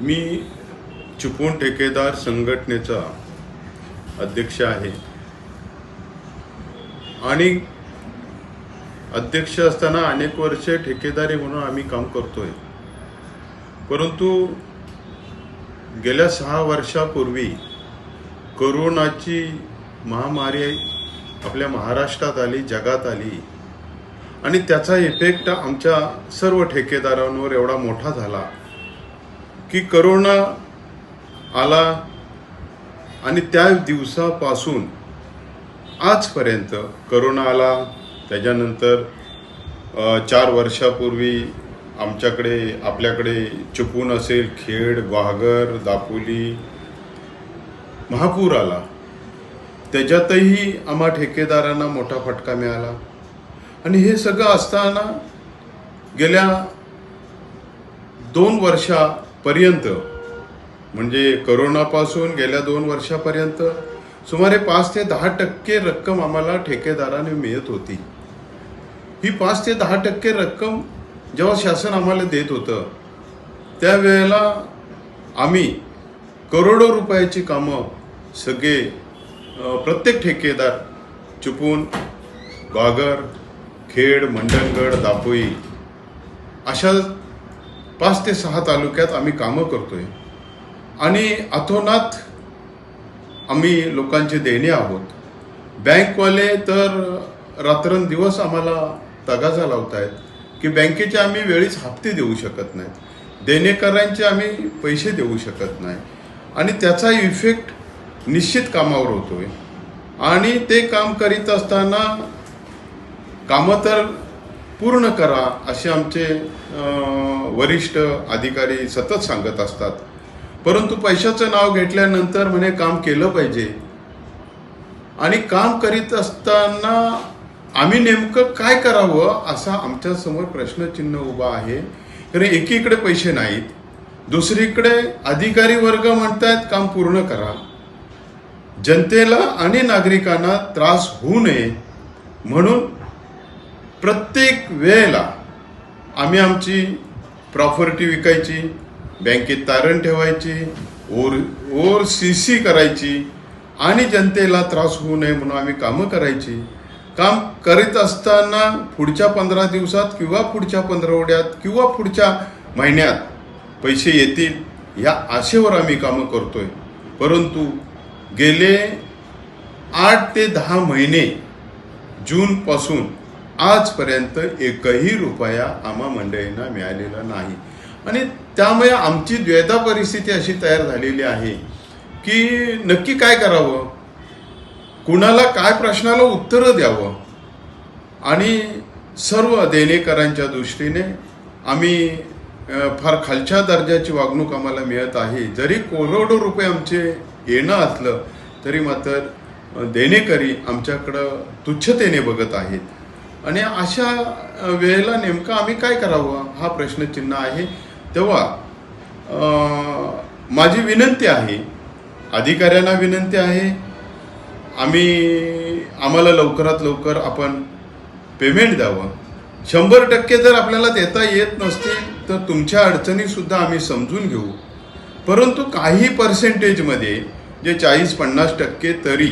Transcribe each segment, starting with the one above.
मी चिपळूण ठेकेदार संघटनेचा अध्यक्ष आहे. आणि अध्यक्ष असताना अनेक वर्षे ठेकेदारी म्हणून आम्ही काम करतोय. परंतु गेल्या सहा वर्षापूर्वी करोनाची महामारी आपल्या महाराष्ट्रात आली जगात आली. आणि त्याचा इफेक्ट आमच्या सर्व ठेकेदारांवर एवढा मोठा झाला. की करोना आला आणि त्या दिवसापासून आजपर्यंत करोना आला. त्याच्यानंतर चार वर्षापूर्वी आमच्याकडे आपल्याकडे चिपळूण असेल खेड वाघर दापोली महापूर आला. त्याच्यातही आम्हा ठेकेदारांना मोठा फटका मिळाला. आणि हे सगळं असताना गेल्या दोन वर्षा पर्यंत म्हणजे करोनापासून गेल्या दोन वर्षापर्यंत सुमारे पाच ते दहा टक्के रक्कम आम्हाला ठेकेदाराने मिळत होती. ही पाच ते दहा टक्के रक्कम जेव्हा शासन आम्हाला देत होतं त्यावेळेला आम्ही करोडो रुपयाची कामं सगळे प्रत्येक ठेकेदार चुपून गागर खेड मंडणगड दापोई अशा पाच ते सहा तालुक्यात आम्ही कामं करतोय. आणि अथोनात आम्ही लोकांचे देणे आहोत. बँकवाले तर रात्रंदिवस आम्हाला तगाजा लावतायत की बँकेचे आम्ही वेळीच हप्ते देऊ शकत नाहीत. देणेकऱ्यांचे आम्ही पैसे देऊ शकत नाही. आणि त्याचा इफेक्ट निश्चित कामावर होतोय. आणि ते काम करीत असताना कामं तर पूर्ण करा असे आमचे वरिष्ठ अधिकारी सतत सांगत असतात. परंतु पैशाचं नाव घेतल्यानंतर म्हणे काम केलं पाहिजे. आणि काम करीत असताना आम्ही नेमकं काय करावं असा आमच्यासमोर प्रश्नचिन्ह उभा आहे. कारण एकीकडे पैसे नाहीत दुसरीकडे अधिकारी वर्ग म्हणतायत काम पूर्ण करा. जनतेला आणि नागरिकांना त्रास होऊ नये म्हणून प्रत्येक वेळेला आम्ही आमची प्रॉपर्टी विकायची बँकेत तारण ठेवायची ओर ओर सी सी करायची आणि जनतेला त्रास होऊ नये म्हणून आम्ही कामं करायची. काम करीत असताना पुढच्या पंधरा दिवसात किंवा पुढच्या पंधरवड्यात किंवा पुढच्या महिन्यात पैसे येतील या आशेवर आम्ही कामं करतोय. परंतु गेले आठ ते दहा महिने जूनपासून आजपर्यंत एकही रुपया आम्हा मंडळींना मिळालेला नाही. आणि त्यामुळे आमची द्वैता परिस्थिती अशी तयार झालेली आहे की नक्की काय करावं? कुणाला काय प्रश्नाला उत्तरं द्यावं? आणि सर्व देणेकरांच्या दृष्टीने आम्ही फार खालच्या दर्जाची वागणूक आम्हाला मिळत आहे. जरी करोडो रुपये आमचे येणं असलं तरी मात्र देणेकरी आमच्याकडं तुच्छतेने बघत आहेत. आणि अशा वेळेला नेमकं आम्ही काय करावं? हा प्रश्नचिन्ह आहे. तेव्हा माझी विनंती आहे अधिकाऱ्यांना विनंती आहे आम्ही आम्हाला लवकरात लवकर आपण पेमेंट द्यावं. शंभर टक्के जर आपल्याला देता येत नसतील तर तुमच्या अडचणीसुद्धा आम्ही समजून घेऊ. परंतु काही पर्सेंटेजमध्ये जे चाळीस पन्नास टक्के तरी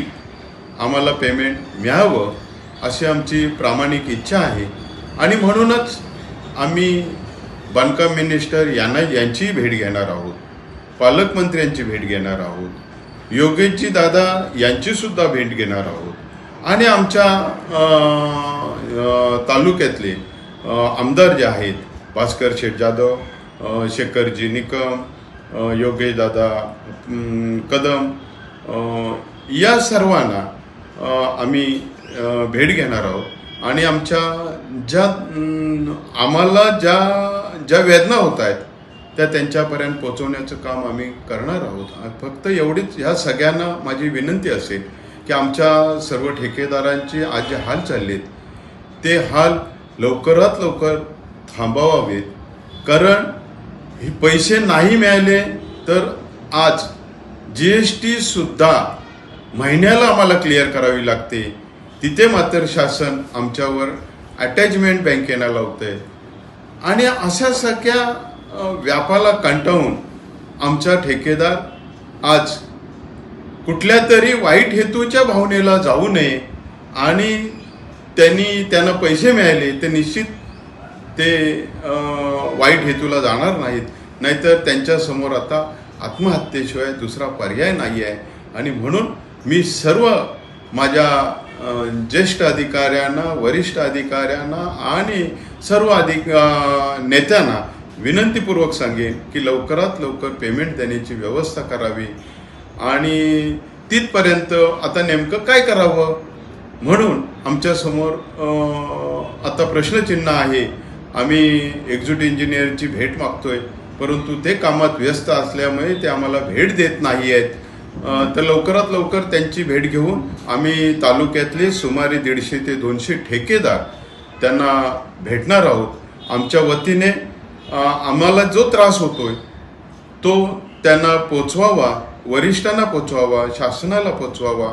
आम्हाला पेमेंट मिळावं अशी आमची प्रामाणिक इच्छा आहे. आणि म्हणूनच आम्ही बांधकाम मिनिस्टर यांना यांचीही भेट घेणार आहोत. पालकमंत्र्यांची भेट घेणार आहोत. योगेशजी दादा यांचीसुद्धा भेट घेणार आहोत. आणि आमच्या तालुक्यातले आमदार जे आहेत भास्कर शेठ जाधव शेखरजी निकम योगेश दादा कदम या सर्वांना आम्ही भेट घेणार आहोत. आणि आमच्या ज्या आम्हाला ज्या ज्या वेदना होत आहेत त्या त्यांच्यापर्यंत पोहोचवण्याचं काम आम्ही करणार आहोत. फक्त एवढीच ह्या सगळ्यांना माझी विनंती असेल की आमच्या सर्व ठेकेदारांचे आज जे हाल चाललेत ते हाल लवकरात लवकर थांबवावेत. कारण हे पैसे नाही मिळाले तर आज जी एस टी सुद्धा महिन्याला आम्हाला क्लिअर करावी लागते. तिथे मात्र शासन आमच्यावर अटॅचमेंट बँकेला लावतंय. आणि अशा सगळ्या व्यापाला कंटाळून आमचा ठेकेदार आज कुठल्या तरी वाईट हेतूच्या भावनेला जाऊ नये आणि त्यांनी त्यांना पैसे मिळाले ते निश्चित ते वाईट हेतूला जाणार नाहीत. नाहीतर त्यांच्यासमोर आता आत्महत्येशिवाय दुसरा पर्याय नाही आहे आणि म्हणून मी सर्व माझ्या ज्येष्ठ अधिकाऱ्यांना वरिष्ठ अधिकाऱ्यांना आणि सर्व अधिक नेत्यांना विनंतीपूर्वक सांगेन की लवकरात लवकर पेमेंट देण्याची व्यवस्था करावी. आणि तिथपर्यंत आता नेमकं काय करावं? म्हणून आमच्यासमोर आता प्रश्नचिन्ह आहे. आम्ही एक्झिट इंजिनियरची भेट मागतोय परंतु ते कामात व्यस्त असल्यामुळे ते आम्हाला भेट देत नाही आहेत तर लवकरात लवकर त्यांची भेट घेऊन आम्ही तालुक्यातले सुमारे दीडशे ते दोनशे ठेकेदार त्यांना भेटणार आहोत. आमच्या वतीने आम्हाला जो त्रास होतोय तो त्यांना पोचवावा वरिष्ठांना पोचवावा शासनाला पोचवावा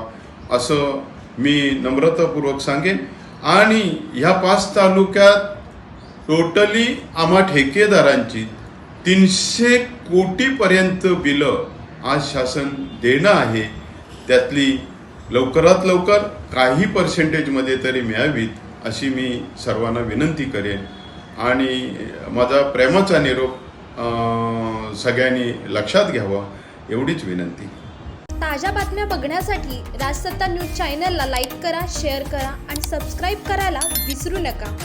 असं मी नम्रतापूर्वक सांगेन. आणि ह्या पाच तालुक्यात टोटली आम्हा ठेकेदारांची तीनशे कोटीपर्यंत बिलं आज शासन देणं आहे त्यातली लवकरात लवकर काही पर्सेंटेजमध्ये तरी मिळावीत अशी मी सर्वांना विनंती करेन. आणि माझा प्रेमाचा निरोप सगळ्यांनी लक्षात घ्यावा एवढीच विनंती. ताज्या बातम्या बघण्यासाठी राजसत्ता न्यूज चॅनलला लाईक करा शेअर करा आणि सबस्क्राईब करायला विसरू नका.